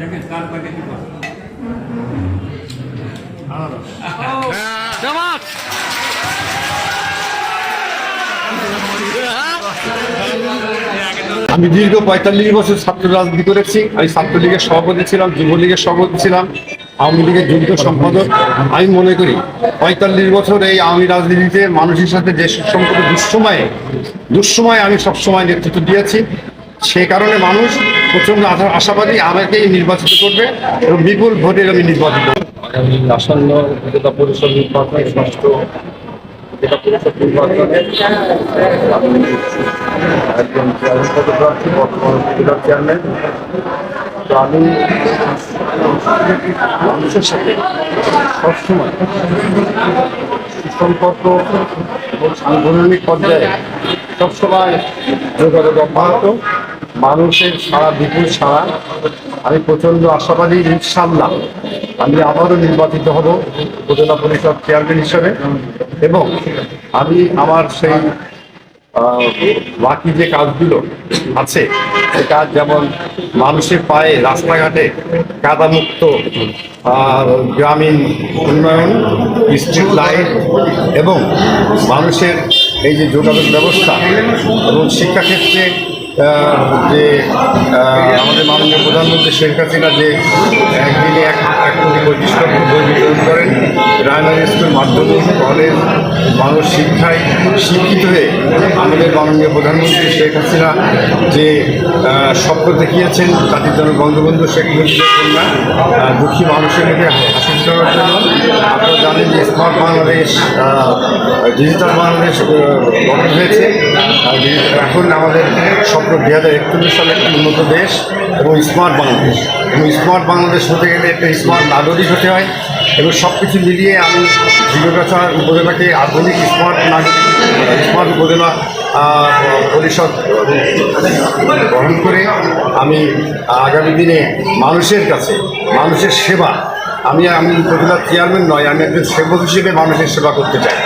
দেখেন আমি দীর্ঘ পঁয়তাল্লিশ বছর ছাত্র রাজনীতি করেছি। আমি ছাত্রলীগের সভাপতি ছিলাম যুবলীগের সভাপতি ছিলাম আওয়ামী লীগের যুদ্ধ সম্পাদক। আমি মনে করি পঁয়তাল্লিশ বছর এই আওয়ামী রাজনীতিতে মানুষের সাথে যে সুসম্পর্ক দুঃসময়ে দুঃসময়ে আমি সবসময় নেতৃত্ব দিয়েছি। সে কারণে মানুষ প্রচণ্ড আশা- আশাবাদী আমাকেই নির্বাচিত করবে এবং বিপুল ভোটে আমি নির্বাচিত আসন্ন পরিষদ নির্বাচনে একজন বর্তমান মানুষের সাথে সবসময় সুসম্পর্ক সাংগঠনিক পর্যায়ে সবসময় যোগাযোগ অব্যাহত। মানুষের সারা বিপুল সারা আমি প্রচণ্ড আশাবাদী ইনশাল্লাহ আমি আবারও নির্বাচিত হব উপজেলা পরিষদ চেয়ারম্যান হিসেবে এবং আমি আমার সেই বাকি যে কাজগুলো আছে, সে কাজ যেমন মানুষের পায়ে রাস্তাঘাটে কাদামুক্ত গ্রামীণ উন্নয়ন স্ট্রিট লাইট এবং মানুষের এই যে যোগাযোগ ব্যবস্থা এবং শিক্ষাক্ষেত্রে যে আমাদের মাননীয় প্রধানমন্ত্রী শেখ হাসিনা যে একদিনে এক কোটি পঁচিশ লক্ষ প্রাইমারি স্কুল মাধ্যমিক কলেজ মানুষ শিক্ষায় শিক্ষিত হয়ে আমাদের মাননীয় প্রধানমন্ত্রী শেখ হাসিনা যে স্বপ্ন দেখিয়েছেন, জাতির জনক বঙ্গবন্ধু শেখ মুজিবুর কন্যা দুঃখী মানুষের মুখে হাসি দেওয়ার জন্য। আপনারা জানেন যে স্মার্ট বাংলাদেশ ডিজিটাল বাংলাদেশ গঠন হয়েছে। এখন আমাদের স্বপ্ন দুই হাজার একচল্লিশ সালে একটি উন্নত দেশ এবং স্মার্ট বাংলাদেশ। এবং স্মার্ট বাংলাদেশ হতে গেলে একটা স্মার্ট নাগরিক হতে হয়। এবং সব কিছু মিলিয়ে আমি জিজ্ঞাসা উপজেলাকে আধুনিক স্মার্ট নাগরিক, স্মার্ট উপজেলা পরিষদ গ্রহণ করে আমি আগামী দিনে মানুষের কাছে, মানুষের সেবা, আমি আমি উপজেলার চেয়ারম্যান নয়, আমি একজন সেবক হিসেবে মানুষের সেবা করতে চাই।